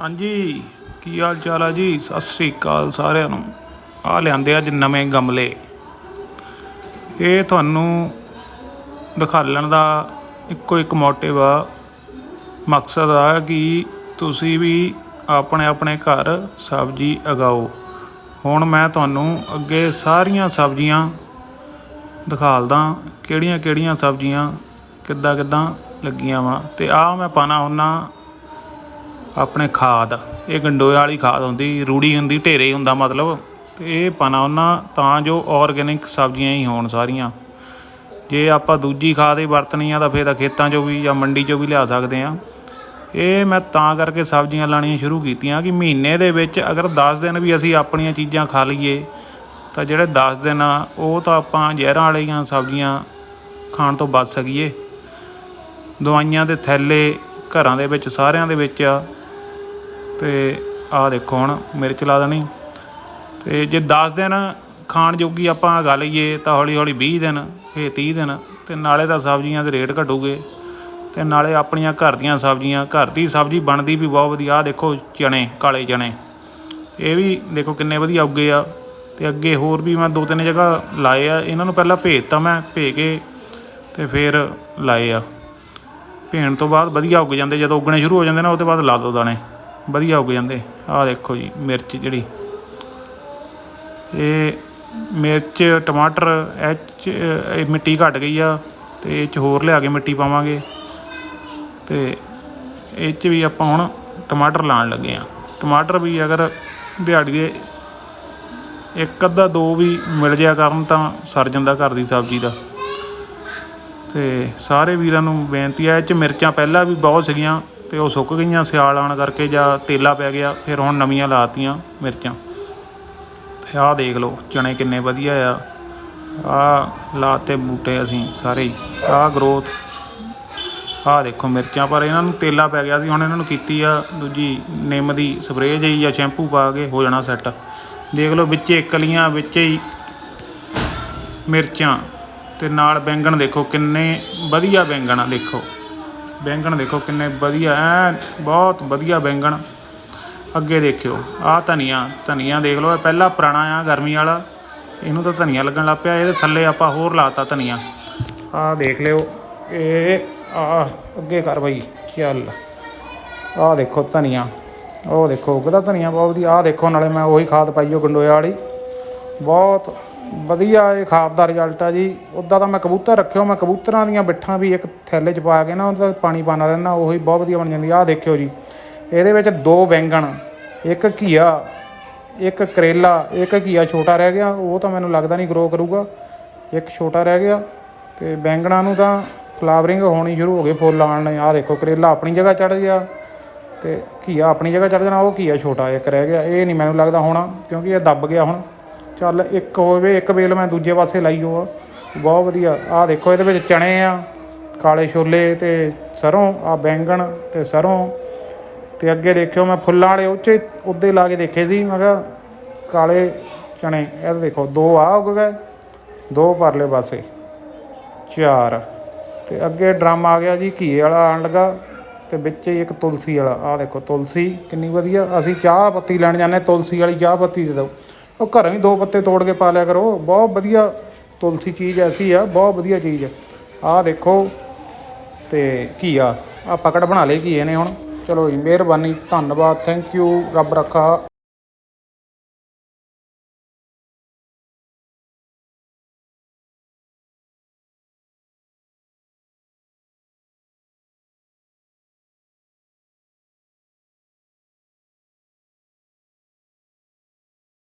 ਹਾਂਜੀ, ਕੀ ਹਾਲ ਚਾਲ ਆ ਜੀ? ਸਤਿ ਸ੍ਰੀ ਅਕਾਲ ਸਾਰਿਆਂ ਨੂੰ। ਆ ਲਿਆਂਦੇ ਅੱਜ ਨਵੇਂ ਗਮਲੇ। ਇਹ ਤੁਹਾਨੂੰ ਦਿਖਾਲਣ ਦਾ ਇੱਕੋ ਇੱਕ ਮੋਟਿਵ ਆ। ਮਕਸਦ ਆ ਕਿ ਤੁਸੀਂ ਵੀ ਆਪਣੇ ਆਪਣੇ ਘਰ ਸਬਜ਼ੀ ਉਗਾਓ। ਹੁਣ ਮੈਂ ਤੁਹਾਨੂੰ ਅੱਗੇ ਸਾਰੀਆਂ ਸਬਜ਼ੀਆਂ ਦਿਖਾਲਦਾ ਕਿਹੜੀਆਂ ਕਿਹੜੀਆਂ ਸਬਜ਼ੀਆਂ ਕਿੱਦਾਂ ਕਿੱਦਾਂ ਲੱਗੀਆਂ ਵਾ। ਤੇ ਆ ਮੈਂ ਪਾਣਾ ਹੁੰਨਾ ਆਪਣੇ ਖਾਦ, ਇਹ ਗੰਡੋਏ ਵਾਲੀ ਖਾਦ ਹੁੰਦੀ, ਰੂੜੀ ਹੁੰਦੀ, ਢੇਰੇ ਹੁੰਦਾ ਮਤਲਬ, ਤੇ ਇਹ ਪਾਣਾ ਉਹਨਾਂ ਤਾਂ ਜੋ ਆਰਗੈਨਿਕ ਸਬਜ਼ੀਆਂ ਹੀ ਹੋਣ ਸਾਰੀਆਂ। ਜੇ ਆਪਾਂ ਦੂਜੀ ਖਾਦ ਹੀ ਵਰਤਣੀ ਆ ਤਾਂ ਫਿਰ ਤਾਂ ਖੇਤਾਂ 'ਚੋਂ ਵੀ ਜਾਂ ਮੰਡੀ 'ਚੋਂ ਵੀ ਲਿਆ ਸਕਦੇ ਆ। ਇਹ ਮੈਂ ਤਾਂ ਕਰਕੇ ਸਬਜ਼ੀਆਂ ਲਾਣੀਆਂ ਸ਼ੁਰੂ ਕੀਤੀਆਂ ਕਿ ਮਹੀਨੇ ਦੇ ਵਿੱਚ ਅਗਰ 10 ਦਿਨ ਵੀ ਅਸੀਂ ਆਪਣੀਆਂ ਚੀਜ਼ਾਂ ਖਾ ਲਈਏ, ਤਾਂ ਜਿਹੜੇ 10 ਦਿਨ ਆ, ਉਹ ਤਾਂ ਆਪਾਂ ਜ਼ਹਿਰਾਂ ਵਾਲੀਆਂ ਸਬਜ਼ੀਆਂ ਖਾਣ ਤੋਂ ਬਚ ਸਕੀਏ। ਦਵਾਈਆਂ ਦੇ ਥੈਲੇ ਘਰਾਂ ਦੇ ਵਿੱਚ, ਸਾਰਿਆਂ ਦੇ ਵਿੱਚ ਆ। ਤੇ ਆਹ ਦੇਖੋ ਹੁਣ ਮਿਰਚ ਲਾ ਦੇਣੀ। ਤੇ ਜੇ 10 ਦਿਨ ਖਾਣ ਜੋਗੀ ਆਪਾਂ ਗਾ ਲਈਏ ਤਾਂ ਹੌਲੀ ਹੌਲੀ 20 ਦਿਨ, ਫੇਰ 30 ਦਿਨ, ਤੇ ਨਾਲੇ ਤਾਂ ਸਬਜ਼ੀਆਂ ਦੇ ਰੇਟ ਘਟੂਗੇ। ਤੇ ਨਾਲੇ ਆਪਣੀਆਂ ਘਰ ਦੀਆਂ ਸਬਜ਼ੀਆਂ, ਘਰ ਦੀ ਸਬਜ਼ੀ ਬਣਦੀ ਵੀ ਬਹੁਤ ਵਧੀਆ, ਆਹ ਦੇਖੋ ਚਣੇ ਕਾਲੇ ਚਣੇ ਇਹ ਵੀ ਦੇਖੋ ਕਿੰਨੇ ਵਧੀਆ ਉੱਗੇ ਆ। ਤੇ ਅੱਗੇ ਹੋਰ ਵੀ ਮੈਂ ਦੋ ਤਿੰਨ ਜਗ੍ਹਾ ਲਾਏ ਆ। ਇਹਨਾਂ ਨੂੰ ਪਹਿਲਾਂ ਭੇਜਤਾ ਮੈਂ, ਭੇਜ ਕੇ, ਤੇ ਫਿਰ ਲਾਏ ਆ। ਭੇਣ ਤੋਂ ਬਾਅਦ ਵਧੀਆ ਉੱਗ ਜਾਂਦੇ, ਜਦੋਂ ਉੱਗਣੇ ਸ਼ੁਰੂ ਹੋ ਜਾਂਦੇ ਨਾ, ਉਹਦੇ ਬਾਅਦ ਲਾ ਦੋ ਦਾਣੇ। ਵਧੀਆ ਉੱਗ ਜਾਂਦੇ। ਆਹ ਦੇਖੋ ਜੀ, ਮਿਰਚ ਜਿਹੜੀ। ਇਹ ਮਿਰਚ, ਟਮਾਟਰ, ਇਹ 'ਚ, ਇਹ ਮਿੱਟੀ ਘਟ ਗਈ ਆ ਤੇ ਇਹ ਚ ਹੋਰ ਲਿਆ ਕੇ ਮਿੱਟੀ ਪਾਵਾਂਗੇ। ਤੇ ਇਹ ਚ ਵੀ ਆਪਾਂ ਹੁਣ ਟਮਾਟਰ ਲਾਣ ਲੱਗੇ ਆ। ਟਮਾਟਰ ਵੀ ਅਗਰ ਦਿਹਾੜੀ ਦੇ ਇੱਕ ਅੱਧਾ, ਦੋ ਵੀ ਮਿਲ ਜਿਆ ਕਰਨ ਤਾਂ ਸਰ ਜਾਂਦਾ ਘਰ ਦੀ ਸਬਜ਼ੀ ਦਾ। ਤੇ ਸਾਰੇ ਵੀਰਾਂ ਨੂੰ ਬੇਨਤੀ ਹੈ ਇਹ 'ਚ ਮਿਰਚਾਂ ਪਹਿਲਾਂ ਵੀ ਬਹੁਤ ਸੀਗੀਆਂ। ਤੇ ਉਹ ਸੁੱਕ ਗਈਆਂ, ਸਿਆਲ ਆਉਣ ਕਰਕੇ ਜਾਂ ਤੇਲਾ ਪੈ ਗਿਆ, ਫਿਰ ਹੁਣ ਨਵੀਆਂ ਲਾਤੀਆਂ ਮਿਰਚਾਂ। ਤੇ ਆਹ ਦੇਖ ਲਓ, ਚਣੇ ਕਿੰਨੇ ਵਧੀਆ ਆ। ਆਹ ਲਾਤੇ ਬੂਟੇ ਅਸੀਂ ਸਾਰੇ ਹੀ। ਆਹ ਗਰੋਥ ਆਹ ਦੇਖੋ ਮਿਰਚਾਂ, ਪਰ ਇਹਨਾਂ ਨੂੰ ਤੇਲਾ ਪੈ ਗਿਆ ਸੀ, ਹੁਣ ਇਹਨਾਂ ਨੂੰ ਕੀਤੀ ਆ ਦੂਜੀ ਨਿੰਮ ਦੀ ਸਪਰੇਅ ਜਿਹੀ ਜਾਂ ਸ਼ੈਂਪੂ ਪਾ ਕੇ ਹੋ ਜਾਣਾ ਸੈੱਟ ਦੇਖ ਲਓ ਵਿੱਚੇ ਇਕਲੀਆਂ, ਵਿੱਚੇ ਹੀ ਮਿਰਚਾਂ। ਤੇ ਨਾਲ ਬੈਂਗਣ ਦੇਖੋ, ਕਿੰਨੇ ਵਧੀਆ ਬੈਂਗਣ ਆ, ਦੇਖੋ। ਬੈਂਗਣ ਦੇਖੋ ਕਿੰਨੇ ਵਧੀਆ ਐ, ਬਹੁਤ ਵਧੀਆ ਬੈਂਗਣ। ਅੱਗੇ ਦੇਖਿਓ, ਆਹ ਧਨੀਆ ਧਨੀਆ ਦੇਖ ਲਓ, ਇਹ ਪਹਿਲਾਂ ਪੁਰਾਣਾ ਆ ਗਰਮੀ ਵਾਲਾ। ਇਹਨੂੰ ਤਾਂ ਧਨੀਆ ਲੱਗਣ ਲੱਗ ਪਿਆ, ਇਹਦੇ ਥੱਲੇ ਆਪਾਂ ਹੋਰ ਲਾਤਾ ਧਨੀਆ। ਆਹ ਦੇਖ ਲਿਓ, ਇਹ ਆ ਅੱਗੇ ਕਰ ਬਈ, ਚੱਲ। ਆਹ ਦੇਖੋ ਧਨੀਆ, ਉਹ ਦੇਖੋ ਉਗਦਾ ਧਨੀਆ ਬਹੁਤ ਵਧੀਆ, ਆਹ ਦੇਖੋ, ਨਾਲੇ ਮੈਂ ਉਹੀ ਖਾਦ ਪਾਈ ਉਹ ਗੰਡੋਇਆ ਵਾਲੀ। ਬਹੁਤ ਵਧੀਆ ਇਹ ਖਾਦ ਦਾ ਰਿਜ਼ਲਟ ਆ ਜੀ। ਉੱਦਾਂ ਤਾਂ ਮੈਂ ਕਬੂਤਰ ਰੱਖਿਓ ਮੈਂ ਕਬੂਤਰਾਂ ਦੀਆਂ ਬਿੱਠਾਂ ਵੀ ਇੱਕ ਥੈਲੇ 'ਚ ਪਾ ਕੇ ਨਾ ਉਹਦਾ ਪਾਣੀ ਪਾਣਾ ਰਹਿਣਾ ਉਹੀ ਬਹੁਤ ਵਧੀਆ ਬਣ ਜਾਂਦੀ ਆਹ ਦੇਖਿਓ ਜੀ, ਇਹਦੇ ਵਿੱਚ ਦੋ ਬੈਂਗਣ, ਇੱਕ ਘੀਆ, ਇੱਕ ਕਰੇਲਾ, ਇੱਕ ਘੀਆ ਛੋਟਾ ਰਹਿ ਗਿਆ, ਉਹ ਤਾਂ ਮੈਨੂੰ ਲੱਗਦਾ ਨਹੀਂ ਗਰੋ ਕਰੂਗਾ। ਇੱਕ ਛੋਟਾ ਰਹਿ ਗਿਆ ਤੇ ਬੈਂਗਣਾ ਨੂੰ ਤਾਂ ਫਲਾਵਰਿੰਗ ਹੋਣੀ ਸ਼ੁਰੂ ਹੋ ਗਈ ਫੁੱਲ ਆਉਣ ਨੇ ਆਹ ਦੇਖੋ, ਕਰੇਲਾ ਆਪਣੀ ਜਗ੍ਹਾ ਚੜ ਗਿਆ ਤੇ ਘੀਆ ਆਪਣੀ ਜਗ੍ਹਾ ਚੜ ਜਾਣਾ, ਉਹ ਘੀਆ ਛੋਟਾ ਇੱਕ ਰਹਿ ਗਿਆ। ਇਹ ਨਹੀਂ ਮੈਨੂੰ ਲੱਗਦਾ ਹੋਣਾ, ਕਿਉਂਕਿ ਇਹ ਦੱਬ ਗਿਆ ਹੁਣ। ਚੱਲ ਇੱਕ ਹੋਵੇ, ਇੱਕ ਵੇਲ ਮੈਂ ਦੂਜੇ ਪਾਸੇ ਲਾਈ ਹੋ ਆ ਬਹੁਤ ਵਧੀਆ। ਆਹ ਦੇਖੋ, ਇਹਦੇ ਵਿੱਚ ਚਣੇ ਆ, ਕਾਲੇ ਛੋਲੇ ਤੇ ਸਰੋਂ ਆ ਬੈਂਗਣ ਤੇ ਸਰੋਂ। ਤੇ ਅੱਗੇ ਦੇਖਿਓ, ਮੈਂ ਫੁੱਲਾਂ ਵਾਲੇ ਉੱਚੇ ਉੱਦੇ ਲਾ ਕੇ ਦੇਖੇ ਸੀ, ਮੈਂ ਕਿਹਾ ਕਾਲੇ ਚਣੇ, ਇਹ ਦੇਖੋ, ਦੋ ਆ ਉੱਗ ਗਏ, ਦੋ ਪਰਲੇ ਪਾਸੇ। ਚਾਰ। ਤੇ ਅੱਗੇ ਡਰਮ ਆ ਗਿਆ ਜੀ, ਘੀਏ ਵਾਲਾ ਆਣ ਲੱਗਾ ਤੇ ਵਿੱਚ ਹੀ ਇੱਕ ਤੁਲਸੀ ਵਾਲਾ। ਆਹ ਦੇਖੋ, ਤੁਲਸੀ ਕਿੰਨੀ ਵਧੀਆ। ਅਸੀਂ ਚਾਹ ਪੱਤੀ ਲੈਣ ਜਾਂਦੇ ਤੁਲਸੀ ਵਾਲੀ ਚਾਹ ਪੱਤੀ ਦੇ ਦਿਓ। ਉਹ ਘਰੋਂ ਹੀ ਦੋ ਪੱਤੇ ਤੋੜ ਕੇ ਪਾ ਲਿਆ ਕਰੋ। ਬਹੁਤ ਵਧੀਆ ਤੁਲਸੀ ਚੀਜ਼ ਐਸੀ ਆ, ਬਹੁਤ ਵਧੀਆ ਚੀਜ਼ ਹੈ ਆਹ ਦੇਖੋ ਤੇ ਘੀਆ ਆ? ਪਕੜ ਬਣਾ ਲਈ ਘੀਏ ਨੇ ਹੁਣ। ਚਲੋ ਜੀ, ਮਿਹਰਬਾਨੀ, ਧੰਨਵਾਦ ਥੈਂਕ ਯੂ ਰੱਬ ਰੱਖਾ।